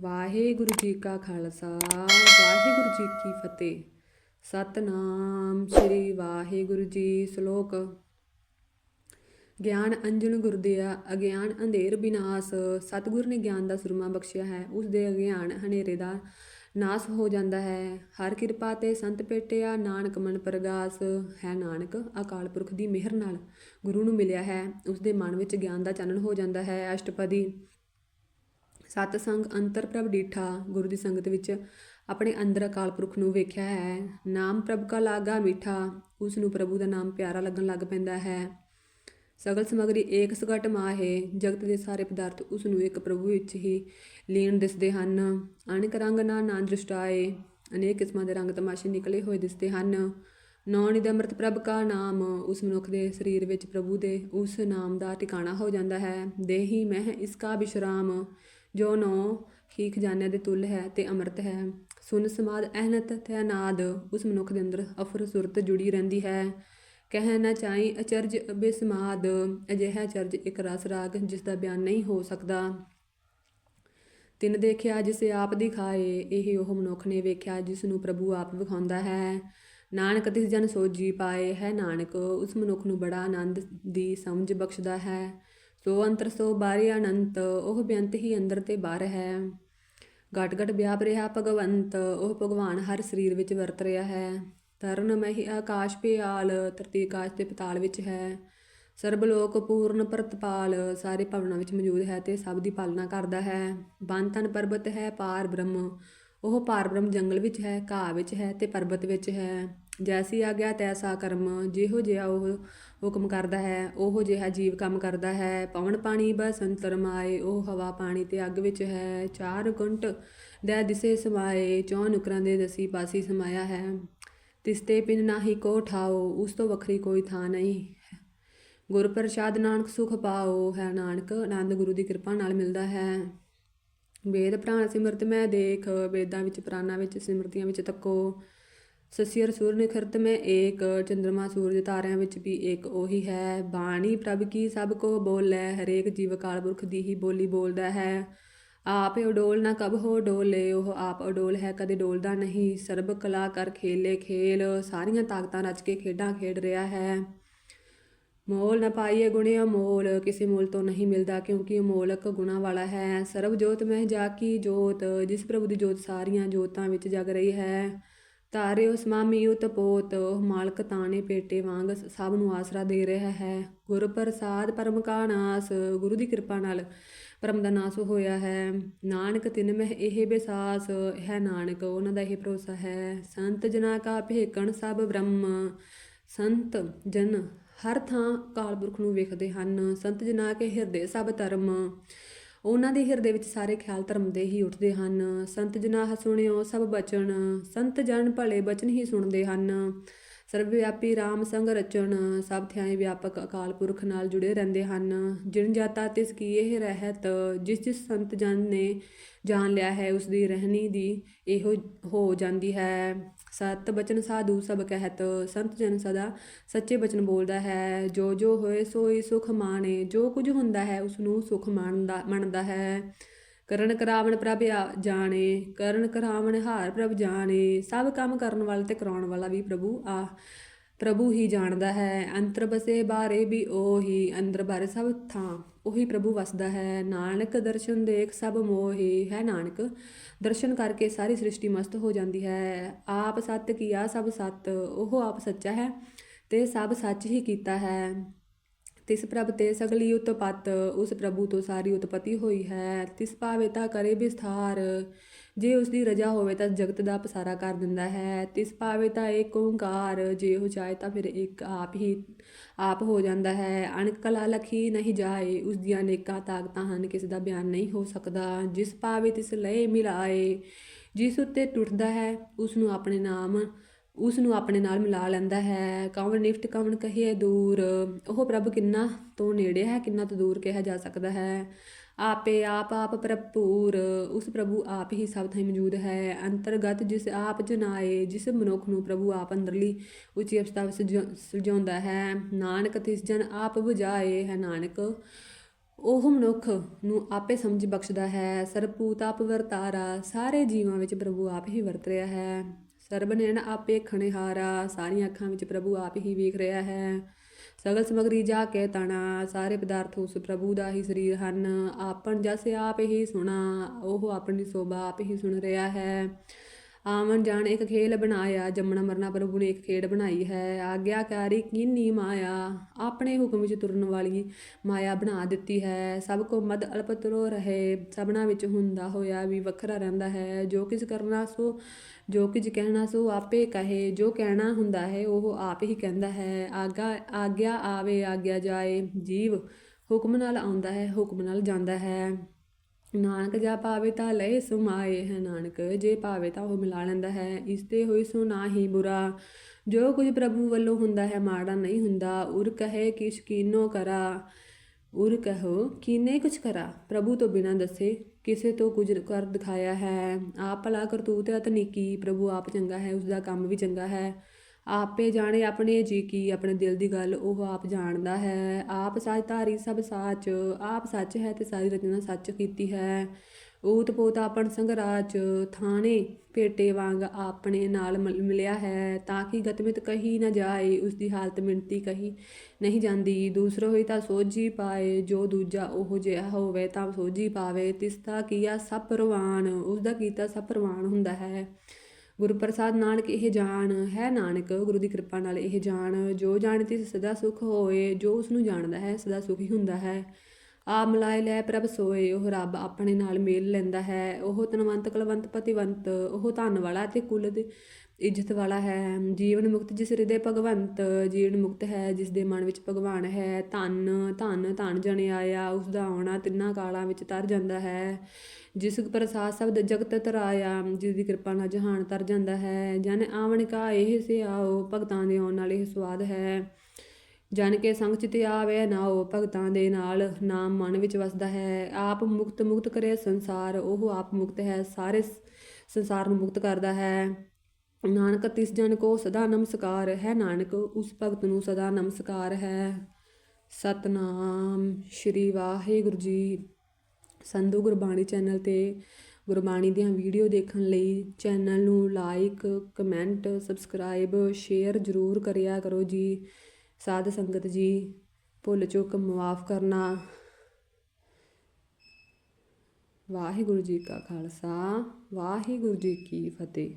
ਵਾਹਿਗੁਰੂ ਜੀ ਕਾ ਖਾਲਸਾ, ਵਾਹਿਗੁਰੂ ਜੀ ਕੀ ਫਤਿਹ। ਸਤਨਾਮ ਸ੍ਰੀ ਵਾਹਿਗੁਰੂ ਜੀ ਸ਼ਲੋਕ। ਗਿਆਨ ਅੰਜਨ ਗੁਰਦਿਆ, ਅਗਿਆਨ ਅੰਧੇਰ ਬਿਨਾਸ਼। ਸਤਿਗੁਰ ਨੇ ਗਿਆਨ ਦਾ ਸੁਰਮਾ ਬਖਸ਼ਿਆ ਹੈ, ਉਸ ਦੇ ਅਗਿਆਨ ਹਨੇਰੇ ਦਾ ਨਾਸ ਹੋ ਜਾਂਦਾ ਹੈ। ਹਰ ਕਿਰਪਾ ਤੇ ਸੰਤ ਪੇਟਿਆ, ਨਾਨਕ ਮਨ ਪ੍ਰਗਾਸ। ਹੈ ਨਾਨਕ, ਅਕਾਲ ਪੁਰਖ ਦੀ ਮਿਹਰ ਨਾਲ ਗੁਰੂ ਨੂੰ ਮਿਲਿਆ ਹੈ। ਉਸ ਦੇ ਮਨ ਵਿੱਚ ਗਿਆਨ ਦਾ ਚਾਨਣ ਹੋ ਜਾਂਦਾ ਹੈ, ਅਸ਼ਟਪਦੀ। ਸਤ ਸੰਗ ਅੰਤਰ ਪ੍ਰਭ ਡੀਠਾ, ਗੁਰੂ ਦੀ ਸੰਗਤ ਵਿੱਚ ਆਪਣੇ ਅੰਦਰ ਅਕਾਲ ਪੁਰਖ ਨੂੰ ਵੇਖਿਆ ਹੈ। ਨਾਮ ਪ੍ਰਭ ਕਾ ਲਾਗਾ ਮੀਠਾ, ਉਸ ਨੂੰ ਪ੍ਰਭੂ ਦਾ ਨਾਮ ਪਿਆਰਾ ਲੱਗਣ ਲੱਗ ਪੈਂਦਾ ਹੈ। ਸਗਲ ਸਮਗਰੀ ਏਕ ਸਗਟ ਮਾਹੇ, ਜਗਤ ਦੇ ਸਾਰੇ ਪਦਾਰਥ ਉਸ ਨੂੰ ਇੱਕ ਪ੍ਰਭੂ ਵਿੱਚ ਹੀ ਲੀਨ ਦਿਸਦੇ ਹਨ। ਅਣਕ ਰੰਗ ਨਾ ਨਾ ਦ੍ਰਿਸ਼ਟਾਏ, ਅਨੇਕ ਕਿਸਮਾਂ ਦੇ ਰੰਗ ਤਮਾਸ਼ੇ ਨਿਕਲੇ ਹੋਏ ਦਿਸਦੇ ਹਨ। ਨੌ ਨਿਦ ਅੰਮ੍ਰਿਤ ਪ੍ਰਭ ਕਾ ਨਾਮ, ਉਸ ਮਨੁੱਖ ਦੇ ਸਰੀਰ ਵਿੱਚ ਪ੍ਰਭੂ ਦੇ ਉਸ ਨਾਮ ਦਾ ਟਿਕਾਣਾ ਹੋ ਜਾਂਦਾ ਹੈ। ਦੇਹੀ ਮਹਿ ਇਸ ਕਾ ਵਿਸ਼ਰਾਮ ਜੋ ਨੌ ਹੀ ਖਜ਼ਾਨਿਆਂ ਦੇ ਤੁਲ ਹੈ ਤੇ ਅੰਮ੍ਰਿਤ ਹੈ। ਸੁਨ ਸਮਾਦ ਅਹਨਤ ਤੇ ਅਨਾਦ ਉਸ ਮਨੁੱਖ ਦੇ ਅੰਦਰ ਅਫਰ ਸੁਰਤ ਜੁੜੀ ਰਹਿੰਦੀ ਹੈ। ਕਹਿ ਨਾ ਚਾਹੀ ਅਚਰਜ ਬਿਸਮਾਦ ਅਜਿਹਾ ਅਚਰਜ ਇੱਕ ਰਸ ਰਾਗ ਜਿਸ ਦਾ ਬਿਆਨ ਨਹੀਂ ਹੋ ਸਕਦਾ। ਤਿੰਨ ਦੇਖਿਆ ਜਿਸ ਆਪ ਦਿਖਾਏ, ਇਹ ਉਹ ਮਨੁੱਖ ਨੇ ਵੇਖਿਆ ਜਿਸ ਨੂੰ ਪ੍ਰਭੂ ਆਪ ਵਿਖਾਉਂਦਾ ਹੈ। ਨਾਨਕ ਤਿਸ ਜਨ ਸੋਜੀ ਪਾਏ, ਹੈ ਨਾਨਕ, ਉਸ ਮਨੁੱਖ ਨੂੰ ਬੜਾ ਆਨੰਦ ਦੀ ਸਮਝ ਬਖਸ਼ਦਾ ਹੈ। ਸੋ ਅੰਤਰ ਸੋ ਬਾਰੇ ਅਨੰਤ, ਉਹ ਬੇਅੰਤ ਹੀ ਅੰਦਰ ਤੇ ਬਾਹਰ ਹੈ। ਘਟ ਘਟ ਵਿਆਪ ਰਿਹਾ ਭਗਵੰਤ, ਉਹ ਭਗਵਾਨ ਹਰ ਸਰੀਰ ਵਿੱਚ ਵਰਤ ਰਿਹਾ ਹੈ। ਤਰਨ ਮਹਿ ਆਕਾਸ਼ ਪਿਆਲ ਧਰਤੀ ਆਕਾਸ਼ ਤੇ ਪਤਾਲ ਵਿੱਚ ਹੈ। ਸਰਬ ਲੋਕ ਪੂਰਨ ਪ੍ਰਤਪਾਲ, ਸਾਰੇ ਭਵਨਾਂ ਵਿੱਚ ਮੌਜੂਦ ਹੈ ਤੇ ਸਭ ਦੀ ਪਾਲਣਾ ਕਰਦਾ ਹੈ। ਬੰਨ ਤਨ ਪਰਬਤ ਹੈ ਪਾਰ ਬ੍ਰਹਮ, ਉਹ ਪਾਰ ਬ੍ਰਹਮ ਜੰਗਲ ਵਿੱਚ ਹੈ, ਘਾਹ ਵਿੱਚ ਹੈ ਤੇ ਪਰਬਤ ਵਿੱਚ ਹੈ। ਜੈਸੀ ਆਗਿਆ ਤੈਸਾ ਕਰਮ, ਜਿਹੋ ਜਿਹਾ ਉਹ ਹੁਕਮ ਕਰਦਾ ਹੈ, ਉਹੋ ਜਿਹਾ ਜੀਵ ਕੰਮ ਕਰਦਾ ਹੈ। ਪਵਨ ਪਾਣੀ ਬਸੰਤਰ ਮਾਏ ਉਹ ਹਵਾ ਪਾਣੀ ਤੇ ਅੱਗ ਵਿੱਚ ਹੈ। ਚਾਰ ਕੁੰਟ ਦੇ ਦਿਸੇ ਸਮਾਏ, ਚੌ ਨੁਕਰਾਂ ਦੇ ਦਸੀ ਪਾਸੀ ਸਮਾਇਆ ਹੈ। ਤਿਸਤੇ ਪਿਨ ਨਾਹੀ ਕੋ ਠਾਓ, ਉਸ ਤੋਂ ਵੱਖਰੀ ਕੋਈ ਥਾਂ ਨਹੀਂ ਗੁਰ ਪ੍ਰਸਾਦ ਨਾਨਕ ਸੁਖ ਪਾਓ, ਹੈ ਨਾਨਕ, ਆਨੰਦ ਗੁਰੂ ਦੀ ਕਿਰਪਾ ਨਾਲ ਮਿਲਦਾ ਹੈ। ਵੇਦ ਪ੍ਰਾਣ ਸਿਮਰਤ ਮੈਂ ਦੇਖ, ਵੇਦਾਂ ਵਿੱਚ ਪ੍ਰਾਨਾਂ ਵਿੱਚ ਸਿਮਰਤੀਆਂ ਵਿੱਚ ਤੱਕੋ। ਸਸਿਰ ਸੂਰ ਨਿਖਰਤ ਮੈਂ ਏਕ ਚੰਦਰਮਾ ਸੂਰਜ ਤਾਰਿਆਂ ਵਿੱਚ ਵੀ ਏਕ ਉਹੀ ਹੈ। ਬਾਣੀ ਪ੍ਰਭ ਕੀ ਸਭ ਕੋ ਬੋਲੇ, ਹਰੇਕ ਜੀਵ ਕਾਲ ਪੁਰਖ ਦੀ ਹੀ ਬੋਲੀ ਬੋਲਦਾ ਹੈ। ਆਪ ਉਡੋਲ ਨਾ ਕਬ ਹੋ ਡੋਲੇ, ਉਹ ਆਪ ਉਡੋਲ ਹੈ ਕਦੇ ਡੋਲਦਾ ਨਹੀਂ। ਸਰਬ ਕਲਾ ਕਰ ਖੇਲੇ ਖੇਲ, ਸਾਰੀਆਂ ਤਾਕਤਾਂ ਰਚ ਕੇ ਖੇਡਾਂ ਖੇਡ ਰਿਹਾ ਹੈ। ਮੋਲ ਨਾ ਪਾਈਏ ਗੁਣਿਆ ਮੋਲ ਕਿਸੇ ਮੋਲ ਤੋਂ ਨਹੀਂ ਮਿਲਦਾ ਕਿਉਂਕਿ ਅਮੋਲਕ ਗੁਣਾ ਵਾਲਾ ਹੈ। ਸਰਬ ਜੋਤ ਮਹਿ ਜਾ ਕੀ ਜੋਤ, ਜਿਸ ਪ੍ਰਭੂ ਦੀ ਜੋਤ ਸਾਰੀਆਂ ਜੋਤਾਂ ਵਿੱਚ ਜਗ ਰਹੀ ਹੈ। ਤਾਰਿਓ ਸਮਾਮੀ ਉਤਪੋਤ ਮਾਲਕ ਤਾਣੇ ਪੇਟੇ ਵਾਂਗ ਸਭ ਨੂੰ ਆਸਰਾ ਦੇ ਰਿਹਾ ਹੈ। ਗੁਰ ਪ੍ਰਸਾਦ ਪਰਮ ਕਾ ਨਾਸ, ਗੁਰੂ ਦੀ ਕਿਰਪਾ ਨਾਲ ਪਰਮ ਦਾ ਨਾਸ ਹੋਇਆ ਹੈ। ਨਾਨਕ ਤਿਨ ਮਹਿ ਇਹ ਬਿਸਾਸ, ਹੈ ਨਾਨਕ ਉਹਨਾਂ ਦਾ ਇਹ ਭਰੋਸਾ ਹੈ। ਸੰਤ ਜਨਾ ਕਾ ਭੇਕਣ ਸਭ ਬ੍ਰਹਮ, ਸੰਤ ਜਨ ਹਰ ਥਾਂ ਕਾਲ ਪੁਰਖ ਨੂੰ ਵੇਖਦੇ ਹਨ। ਸੰਤ ਜਨਾ ਕੇ ਹਿਰਦੇ ਸਭ ਧਰਮ ਉਹਨਾਂ ਦੇ ਹਿਰਦੇ ਵਿੱਚ ਸਾਰੇ ਖਿਆਲ ਧਰਮ ਦੇ ਹੀ ਉੱਠਦੇ ਹਨ। ਸੰਤ ਜਨਾਹ ਸੁਣਿਓ, ਸਭ ਬਚਨ। ਸੰਤ ਜਨ ਭਲੇ ਬਚਨ ਹੀ ਸੁਣਦੇ ਹਨ। ਸਰਵ ਵਿਆਪੀ RAM ਸੰਗ ਰਚਨ ਸਭ ਥਿਆਏ ਵਿਆਪਕ ਅਕਾਲ ਪੁਰਖ ਨਾਲ ਜੁੜੇ ਰਹਿੰਦੇ ਹਨ। ਜਿਨ ਜਾਤਾ ਤਿਸ ਕੀ ਇਹ ਰਹਿਤ, ਜਿਸ ਜਿਸ ਸੰਤ ਜਨ ਨੇ ਜਾਣ ਲਿਆ ਹੈ, ਉਸ ਦੀ ਰਹਿਣੀ ਦੀ ਇਹੋ ਹੋ ਜਾਂਦੀ ਹੈ। ਸਤ ਬਚਨ ਸਾਧੂ ਸਭ ਕਹਿਤ, ਸੰਤ ਜਨ ਸਦਾ ਸੱਚੇ ਬਚਨ ਬੋਲਦਾ ਹੈ। ਜੋ ਜੋ ਹੋਏ ਸੋਈ ਸੁਖ ਮਾਣੇ, ਜੋ ਕੁਝ ਹੁੰਦਾ ਹੈ ਉਸ ਨੂੰ ਸੁਖ ਮੰਨਦਾ ਮੰਨਦਾ ਹੈ। ਕਰਨ ਕਰਾਵਣ ਪ੍ਰਭ ਆ- ਜਾਣੇ, ਕਰਨ ਕਰਾਵਣ ਹਾਰ ਪ੍ਰਭ ਜਾਣੇ, ਸਭ ਕੰਮ ਕਰਨ ਵਾਲਾ ਤੇ ਕਰਾਉਣ ਵਾਲਾ ਵੀ ਪ੍ਰਭੂ ਆ। ਪ੍ਰਭੂ ਹੀ ਜਾਣਦਾ ਹੈ, ਅੰਤਰ ਬਸੇ ਬਾਰੇ ਵੀ ਉਹੀ, ਅੰਦਰ ਬਾਰੇ ਸਭ ਥਾਂ, ਉਹੀ ਪ੍ਰਭੂ ਵਸਦਾ ਹੈ। ਨਾਨਕ ਦਰਸ਼ਨ ਦੇਖ ਸਭ ਮੋਹੀ, ਹੈ ਨਾਨਕ? ਦਰਸ਼ਨ ਕਰਕੇ ਸਾਰੀ ਸ੍ਰਿਸ਼ਟੀ ਮਸਤ ਹੋ ਜਾਂਦੀ ਹੈ। ਆਪ ਸੱਤ ਕੀਆ ਸਭ ਸਤ, ਉਹ ਆਪ ਸੱਚਾ ਹੈ, ਤੇ ਸਭ ਸੱਚ ਹੀ ਕੀਤਾ ਹੈ। ਤਿਸ ਪ੍ਰਭ ਤੇ ਸਗਲੀ ਉਤਪਤ, ਉਸ ਪ੍ਰਭੂ ਤੋਂ ਸਾਰੀ ਉਤਪਤੀ ਹੋਈ ਹੈ। ਤਿਸ ਭਾਵੇ ਤਾਂ ਕਰੇ ਵਿਸਥਾਰ ਜੇ ਉਸ ਦੀ ਰਜਾ ਹੋਵੇ ਤਾਂ ਜਗਤ ਦਾ ਪਸਾਰਾ ਕਰ ਦਿੰਦਾ ਹੈ, ਤਿਸ ਭਾਵੇ ਤਾਂ ਏਕ ਓੰਕਾਰ, ਜੇ ਉਹ ਚਾਹੇ ਤਾਂ ਫਿਰ ਇੱਕ ਆਪ ਹੀ ਆਪ ਹੋ ਜਾਂਦਾ ਹੈ। ਅਣਕ ਕਲਾ ਲਖੀ ਨਹੀਂ ਜਾਏ ਉਸ ਦੀਆਂ ਅਨੇਕਾਂ ਤਾਕਤਾਂ ਹਨ, ਕਿਸੇ ਦਾ ਬਿਆਨ ਨਹੀਂ ਹੋ ਸਕਦਾ। ਜਿਸ ਭਾਵੇ ਤਿਸ ਲਏ ਮਿਲਾਏ, ਜਿਸ ਉੱਤੇ ਟੁੱਟਦਾ ਹੈ ਉਸ ਨੂੰ ਆਪਣੇ ਨਾਮ ਉਸ ਨੂੰ ਆਪਣੇ ਨਾਲ ਮਿਲਾ ਲੈਂਦਾ ਹੈ। ਕਵਣ ਨਿਫਟ ਕਵਣ ਕਹੀਏ ਦੂਰ। ਉਹ ਪ੍ਰਭ ਕਿੰਨਾ ਤੋਂ ਨੇੜੇ ਹੈ, ਕਿੰਨਾ ਤੋਂ ਦੂਰ ਕਿਹਾ ਜਾ ਸਕਦਾ ਹੈ। ਆਪੇ ਆਪ ਆਪ ਭਰਪੂਰ। ਉਸ ਪ੍ਰਭੂ ਆਪ ਹੀ ਸਭ ਥਾਂ ਮੌਜੂਦ ਹੈ। ਅੰਤਰਗਤ ਜਿਸ ਆਪ ਜਨਾਏ, ਜਿਸ ਮਨੁੱਖ ਨੂੰ ਪ੍ਰਭੂ ਆਪ ਅੰਦਰਲੀ ਉੱਚੀ ਅਵਸਥਾ ਵਿੱਚ ਸੁਲਝਾਉਂਦਾ ਹੈ। ਨਾਨਕ ਤਿਸ ਜਨ ਆਪ ਬੁਝਾਏ ਹੈ ਨਾਨਕ। ਉਹ ਮਨੁੱਖ ਨੂੰ ਆਪੇ ਸਮਝ ਬਖਸ਼ਦਾ ਹੈ। ਸਰਪੂਤ ਆਪ ਵਰਤਾਰਾ। ਸਾਰੇ ਜੀਵਾਂ ਵਿੱਚ ਪ੍ਰਭੂ ਆਪ ਹੀ ਵਰਤ ਰਿਹਾ ਹੈ। ਸਰਬ ਨੈਣ ਆਪੇ ਖਣਿਹਾਰਾ, ਸਾਰੀਆਂ ਅੱਖਾਂ ਵਿੱਚ ਪ੍ਰਭੂ ਆਪ ਹੀ ਵੇਖ ਰਿਹਾ ਹੈ। ਸਗਲ ਸਮਗਰੀ ਜਾ ਕੇ ਤਣਾ, ਸਾਰੇ ਪਦਾਰਥ ਉਸ ਪ੍ਰਭੂ ਦਾ ਹੀ ਸਰੀਰ ਹਨ। ਆਪਨ ਜਸ ਆਪ ਹੀ ਸੁਣਾ, ਉਹ ਆਪਣੀ ਸੋਭਾ ਆਪ ਹੀ ਸੁਣ ਰਿਹਾ ਹੈ। ਆਵਣ ਜਾਣ, ਇੱਕ ਖੇਲ ਬਣਾਇਆ, ਜੰਮਣਾ ਮਰਨਾ ਪ੍ਰਭੂ ਨੇ ਇੱਕ ਖੇਡ ਬਣਾਈ ਹੈ। ਆਗਿਆਕਾਰੀ ਕੀਨੀ ਮਾਇਆ, ਆਪਣੇ ਹੁਕਮ ਵਿੱਚ ਤੁਰਨ ਵਾਲੀ ਮਾਇਆ ਬਣਾ ਦਿੱਤੀ ਹੈ। ਸਭ ਕੋ ਮਦ ਅਲਪਤਰੋ ਰਹੇ, ਸਭਨਾ ਵਿੱਚ ਹੁੰਦਾ ਹੋਇਆ ਵੀ ਵੱਖਰਾ ਰਹਿੰਦਾ ਹੈ। ਜੋ ਕਿਛ ਕਰਨਾ ਸੋ, ਜੋ ਕੁਝ ਕਹਿਣਾ ਸੋ ਆਪੇ ਕਹੇ, ਜੋ ਕਹਿਣਾ ਹੁੰਦਾ ਹੈ ਉਹ ਆਪ ਹੀ ਕਹਿੰਦਾ ਹੈ। ਆਗਾ, ਆਗਿਆ ਆਵੇ, ਆਗਿਆ ਜਾਏ, ਜੀਵ ਹੁਕਮ ਨਾਲ ਆਉਂਦਾ ਹੈ, ਹੁਕਮ ਨਾਲ ਜਾਂਦਾ ਹੈ। ਨਾਨਕ ਜਾ ਪਾਵੇ ਤਾਂ ਲਏ ਸੁਮਾਏ ਹੈ ਨਾਨਕ, ਜੇ ਪਾਵੇ ਤਾਂ ਉਹ ਮਿਲਾ ਲੈਂਦਾ ਹੈ, ਇਸ ਤੇ ਹੋਈ ਸੋ ਨਾਹੀ ਬੁਰਾ। ਜੋ ਕੁਝ ਪ੍ਰਭੂ ਵੱਲੋਂ ਹੁੰਦਾ ਹੈ, ਮਾੜਾ ਨਹੀਂ ਹੁੰਦਾ, ਉਰ ਕਹੇ ਕਿ ਸ਼ਕੀਨੋ ਕਰਾ। ਉਰ ਕਹੋ, ਕੀਨੇ ਕੁਛ ਕਰਾ? ਪ੍ਰਭੂ ਤੋਂ ਬਿਨਾਂ ਦੱਸੇ ਕਿਸੇ ਤੋਂ ਕੁਝ ਕਰ ਦਿਖਾਇਆ ਹੈ। ਆਪ ਭਲਾ ਕਰਤੂਤ ਅਤਨੀਕੀ ਪ੍ਰਭੂ ਆਪ ਚੰਗਾ ਹੈ ਉਸ ਦਾ ਕੰਮ ਵੀ ਚੰਗਾ ਹੈ। ਆਪੇ ਜਾਣੇ ਆਪਣੇ ਜੀ ਕੀ, ਆਪਣੇ ਦਿਲ ਦੀ ਗੱਲ ਉਹ ਆਪ ਜਾਣਦਾ ਹੈ। ਆਪ ਸੱਚ ਧਾਰੀ ਸਭ ਸਾਚ, ਆਪ ਸੱਚ ਹੈ ਤੇ ਸਾਰੀ ਰਚਨਾ ਸੱਚ ਕੀਤੀ ਹੈ। ਊਤ ਪੋਤ ਆਪਣ ਸੰਗਰਾਜ ਥਾਣੇ ਭੇਟੇ ਵਾਂਗ ਆਪਣੇ ਨਾਲ ਮਿਲ- ਮਿਲਿਆ ਹੈ। ਤਾਂ ਕਿ ਗਤਮਿਤ ਕਹੀ ਨਾ ਜਾਏ ਉਸ ਦੀ ਹਾਲਤ ਮਿੰਤੀ ਕਹੀ ਨਹੀਂ ਜਾਂਦੀ। ਦੂਸਰਾ ਹੋਈ ਤਾਂ ਸੋਝੀ ਪਾਏ, ਜੋ ਦੂਜਾ ਉਹ ਜਿਹਾ ਹੋਵੇ ਤਾਂ ਸੋਝੀ ਪਾਵੇ। ਤਿਸ ਦਾ ਕੀਆ ਸਭ ਪ੍ਰਵਾਨ ਉਸ ਦਾ ਕੀਤਾ ਸਭ ਪ੍ਰਵਾਨ ਹੁੰਦਾ ਹੈ। ਗੁਰੂ ਪ੍ਰਸਾਦ ਨਾਨਕ ਇਹ ਜਾਣ, ਹੈ ਨਾਨਕ, ਗੁਰੂ ਦੀ ਕਿਰਪਾ ਨਾਲ ਇਹ ਜਾਣ, ਜੋ ਜਾਣਤੀ ਸਦਾ ਸੁਖ ਹੋਏ, ਜੋ ਉਸ ਨੂੰ ਜਾਣਦਾ ਹੈ ਸਦਾ ਸੁਖੀ ਹੁੰਦਾ ਹੈ। ਆਪ ਮਿਲਾਏ ਲੈ ਪ੍ਰਭ ਸੋਏ, ਉਹ ਰੱਬ ਆਪਣੇ ਨਾਲ ਮੇਲ ਲੈਂਦਾ ਹੈ। ਉਹ ਤਨਵੰਤ ਕਲਵੰਤ, ਪਤਿਵੰਤ, ਉਹ ਧਨ ਵਾਲਾ ਤੇ ਕੁਲ ਦੇ ਇੱਜ਼ਤ ਵਾਲਾ ਹੈ, ਜੀਵਨ ਮੁਕਤ ਜਿਸ ਹਿਰਦੇ ਭਗਵੰਤ, ਜੀਵਨ ਮੁਕਤ ਹੈ ਜਿਸ ਦੇ ਮਨ ਵਿੱਚ ਭਗਵਾਨ ਹੈ। ਧਨ ਧਨ ਧਨ ਜਣ ਆਇਆ ਉਸ ਦਾ ਆਉਣਾ ਤਿੰਨਾਂ ਕਾਲਾਂ ਵਿੱਚ ਤਰ ਜਾਂਦਾ ਹੈ। ਜਿਸ ਪ੍ਰਸਾਦ ਸ਼ਬਦ ਜਗਤ ਤਰਾਇਆ, ਜਿਸ ਦੀ ਕਿਰਪਾ ਨਾਲ ਜਹਾਨ ਤਰ ਜਾਂਦਾ ਹੈ। ਜਨ ਆਵਣ ਕਾ ਇਹ ਸਿਆਓ, ਭਗਤਾਂ ਦੇ ਆਉਣ ਨਾਲ ਇਹ ਸਵਾਦ ਹੈ। ਜਨ ਕੇ ਸੰਗ ਚਿਤ ਆਵੇ ਨਾਓ ਭਗਤਾਂ ਦੇ ਨਾਲ, ਨਾਮ ਮਨ ਵਿੱਚ ਵਸਦਾ ਹੈ। ਆਪ ਮੁਕਤ ਮੁਕਤ ਕਰੇ ਸੰਸਾਰ, ਉਹ ਆਪ ਮੁਕਤ ਹੈ। ਸਾਰੇ ਸੰਸਾਰ ਨੂੰ ਮੁਕਤ ਕਰਦਾ ਹੈ। ਨਾਨਕ ਤਿਸ ਜਨ ਕੋ ਸਦਾ ਨਮਸਕਾਰ ਹੈ, ਨਾਨਕ ਉਸ ਭਗਤ ਨੂੰ ਸਦਾ ਨਮਸਕਾਰ ਹੈ। ਸਤਨਾਮ ਸ਼੍ਰੀ ਵਾਹਿਗੁਰੂ ਜੀ। ਸੰਧੂ ਗੁਰਬਾਣੀ ਚੈਨਲ ਤੇ ਗੁਰਬਾਣੀ ਦੀਆਂ ਵੀਡੀਓ ਦੇਖਣ ਲਈ ਚੈਨਲ ਨੂੰ ਲਾਈਕ, ਕਮੈਂਟ, ਸਬਸਕ੍ਰਾਈਬ, ਸ਼ੇਅਰ ਜ਼ਰੂਰ ਕਰਿਆ ਕਰੋ ਜੀ। ਸਾਧ ਸੰਗਤ ਜੀ, ਭੁੱਲ ਚੁੱਕ ਮਾਫ ਕਰਨਾ। ਵਾਹਿਗੁਰੂ ਜੀ ਕਾ ਖਾਲਸਾ, ਵਾਹਿਗੁਰੂ ਜੀ ਕੀ ਫਤਿਹ।